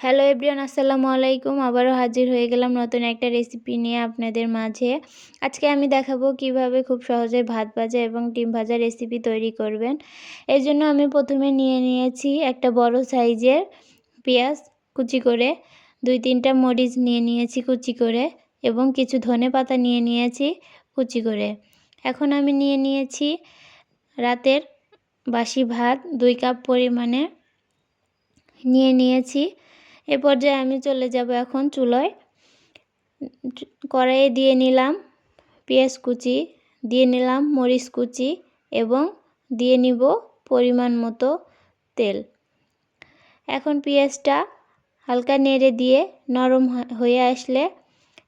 Hello everyone আসসালামু আলাইকুম। আবারও হাজির হয়ে গেলাম নতুন একটা রেসিপি নিয়ে আপনাদের মাঝে। আজকে আমি দেখাবো কীভাবে খুব সহজে ভাত ভাজা এবং ডিম ভাজা রেসিপি তৈরি করবেন। এর জন্য আমি প্রথমে নিয়ে নিয়েছি একটা বড় সাইজের পেঁয়াজ কুচি করে, দুই তিনটা মরিচ নিয়ে নিয়েছি কুচি করে এবং কিছু ধনে পাতা নিয়ে নিয়েছি কুচি করে। এখন আমি নিয়ে নিয়েছি রাতের বাসি ভাত, দুই কাপ পরিমাণে নিয়ে নিয়েছি এ পর্যায়ে আমি চলে যাব এখন চুলোয়। কড়াইয়ে দিয়ে নিলাম পেঁয়াজ কুচি, দিয়ে নিলাম মরিচ কুচি এবং দিয়ে নিব পরিমাণ মতো তেল। এখন পেঁয়াজটা হালকা নেড়ে দিয়ে নরম হয়ে আসলে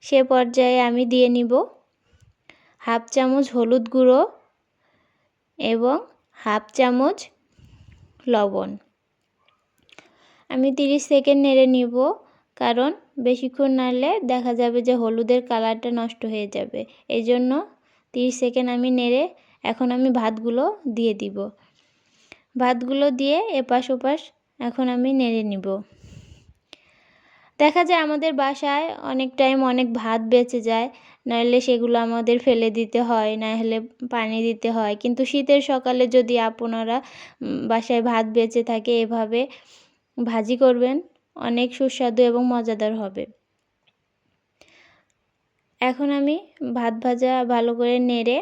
সে পর্যায়ে আমি দিয়ে নিব হাফ চামচ হলুদ গুঁড়ো এবং হাফ চামচ লবণ। আমি 30 সেকেন্ড নেড়ে নিব, কারণ বেশিক্ষণ নাড়লে দেখা যাবে যে হলুদের কালারটা নষ্ট হয়ে যাবে। এই জন্য 30 সেকেন্ড আমি নেড়ে এখন আমি ভাতগুলো দিয়ে দিব। ভাতগুলো দিয়ে এপাশ ওপাশ এখন আমি নেড়ে নিব। দেখা যায় আমাদের বাসায় অনেক টাইম অনেক ভাত বেঁচে যায়, নাহলে সেগুলো আমাদের ফেলে দিতে হয় না হলে পানি দিতে হয়। কিন্তু শীতের সকালে যদি আপনারা বাসায় ভাত বেঁচে থাকে এভাবে ভাজি করবেন, অনেক সুস্বাদু এবং মজাদার হবে। এখন আমি ভাত ভাজা ভালো করে নেড়ে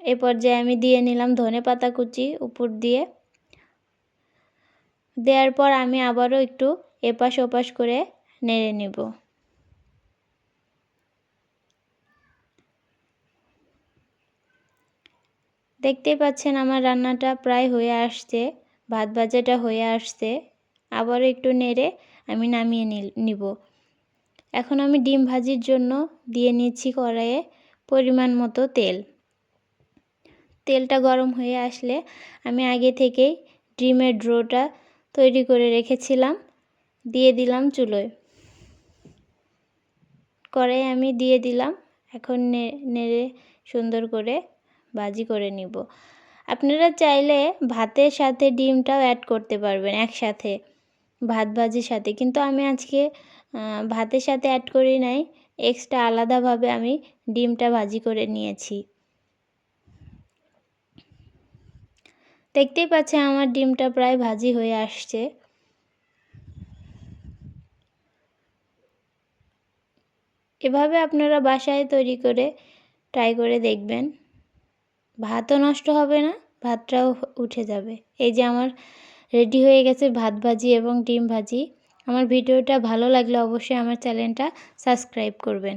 এ পর্যায়ে আমি দিয়ে নিলাম ধনে পাতা কুচি উপর দিয়ে। দেওয়ার পর আমি আবারও একটু এপাশ ওপাশ করে নেড়ে নেব। দেখতেই পাচ্ছেন আমার রান্নাটা প্রায় হয়ে আসছে, ভাত ভাজাটা হয়ে আসছে। আবারও একটু নেড়ে আমি নামিয়ে নিব। এখন আমি ডিম ভাজির জন্য দিয়ে নিচ্ছি কড়াইয়ে পরিমাণ মতো তেল। তেলটা গরম হয়ে আসলে আমি আগে থেকেই ডিমের ড্রোটা তৈরি করে রেখেছিলাম, দিয়ে দিলাম চুলোয়। কড়াই আমি দিয়ে দিলাম, এখন নেড়ে সুন্দর করে ভাজি করে নিব। আপনারা চাইলে ভাতের সাথে ডিমটাও অ্যাড করতে পারবেন একসাথে। ভাত ভাজির সাথে। কিন্তু আমি আজকে ভাতের সাথে অ্যাড করি নাই এক্সট্রা আলাদাভাবে আমি ডিমটা ভাজি করে নিয়েছি। দেখতেই পাচ্ছে আমার ডিমটা প্রায় ভাজি হয়ে আসছে। এভাবে আপনারা বাসায় তৈরি করে ট্রাই করে দেখবেন। ভাতও নষ্ট হবে না, ভাতটাও উঠে যাবে। এই যে আমার রেডি হয়ে গেছে ভাত ভাজি এবং ডিম ভাজি। আমার ভিডিওটা ভালো লাগলে অবশ্যই আমার চ্যানেলটা সাবস্ক্রাইব করবেন।